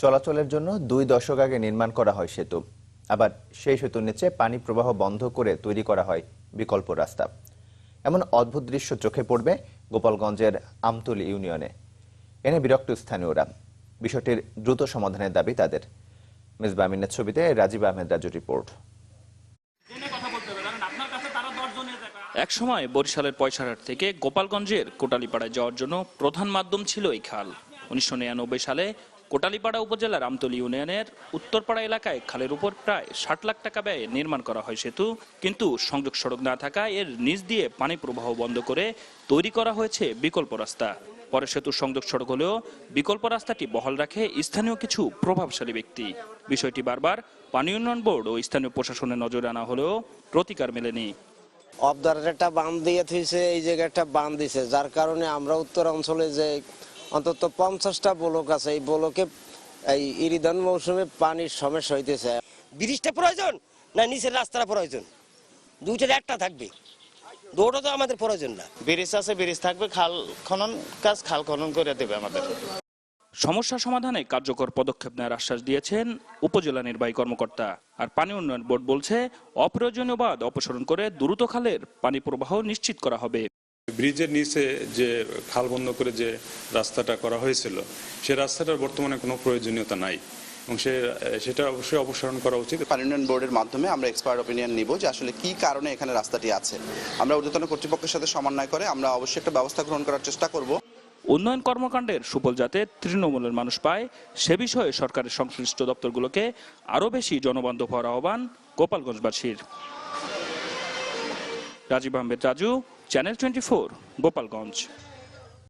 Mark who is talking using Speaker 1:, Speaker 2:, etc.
Speaker 1: চলাচলের জন্য দুই দশক আগে নির্মাণ করা হয় সেতু। আবার সেই সেতুর নিচে পানি প্রবাহ বন্ধ করে তৈরি করা হয় বিকল্প রাস্তা। এমন অদ্ভুত দৃশ্য চোখে পড়বে গোপালগঞ্জের আমতলী ইউনিয়নে। এনে বিরক্ত স্থানীয়রা। বিষয়টির দ্রুত সমাধানের দাবি তাদের। মিসবা আমিনের ছবিতে রাজীব আহমেদ রাজুর রিপোর্ট।
Speaker 2: এক সময় বরিশালের পয়সারহাট থেকে গোপালগঞ্জের কোটালিপাড়ায় যাওয়ার জন্য প্রধান মাধ্যম ছিল এই খাল। উনিশশো নিরানব্বই সালে কোটালীপাড়া উপজেলার আমতলী ইউনিয়নের উত্তরপাড়া এলাকায় খালের উপর প্রায় ষাট লাখ টাকা ব্যয়ে নির্মাণ করা হয় সেতু। কিন্তু সংযোগ সড়ক না থাকায় এর নিচ দিয়ে পানি প্রবাহ বন্ধ করে তৈরি করা হয়েছে বিকল্প রাস্তা। পরে সেতু সংযোগ সড়ক হলেও বিকল্প রাস্তাটি বহাল রাখে স্থানীয় কিছু প্রভাবশালী ব্যক্তি। বিষয়টি বারবার পানি উন্নয়ন বোর্ড ও স্থানীয় প্রশাসনের নজরে আনা হলেও প্রতিকার মেলেনি।
Speaker 3: অবদারের একটা বাঁধ দিয়ে থইছে, এই জায়গায় একটা বাঁধ দিছে, যার কারণে আমরা উত্তর অঞ্চলে যে অন্তত পঞ্চাশটা ব্লক আছে। এই ব্লকে এই ইরিধান মৌসুমে পানির সমস্যা হইতেছে।
Speaker 4: ব্রিজটা প্রয়োজন না নিচের রাস্তাটা প্রয়োজন? দুইটার একটা থাকবে? দুটো তো আমাদের প্রয়োজন না।
Speaker 5: ব্রিজ আছে ব্রিজ থাকবে খাল খনন কাজ খাল খনন করে দেবে আমাদের।
Speaker 2: সমস্যা সমাধানে কার্যকর পদক্ষেপ নেওয়ার আশ্বাস দিয়েছেন উপজেলা নির্বাহী কর্মকর্তা। আর পানি উন্নয়ন বোর্ড বলছে অপ্রয়োজনীয় বাদ অপসারণ করে দ্রুত খালের পানি প্রবাহ নিশ্চিত করা হবে।
Speaker 6: ব্রিজের নিচে যে খাল বন্ধ করে যে রাস্তাটা করা হয়েছিল সে রাস্তাটার বর্তমানে কোনো প্রয়োজনীয়তা নাই। এবং সে সেটা অবশ্যই অপসারণ করা উচিত।
Speaker 7: পানি উন্নয়ন বোর্ডের মাধ্যমে আমরা এক্সপার্ট অপিনিয়ন নিব যে আসলে কি কারণে এখানে রাস্তাটি আছে। আমরা ঊর্ধ্বতন কর্তৃপক্ষের সাথে সমন্বয় করে আমরা অবশ্যই একটা ব্যবস্থা গ্রহণ করার চেষ্টা করব।
Speaker 2: উন্নয়ন কর্মকাণ্ডের সুফল যাতে তৃণমূলের মানুষ পায় সে বিষয়ে সরকারের সংশ্লিষ্ট দপ্তরগুলোকে আরও বেশি জনবান্ধব হওয়ার আহ্বান গোপালগঞ্জবাসীর। Rajib Ahmed Raju channel twenty Gopalganj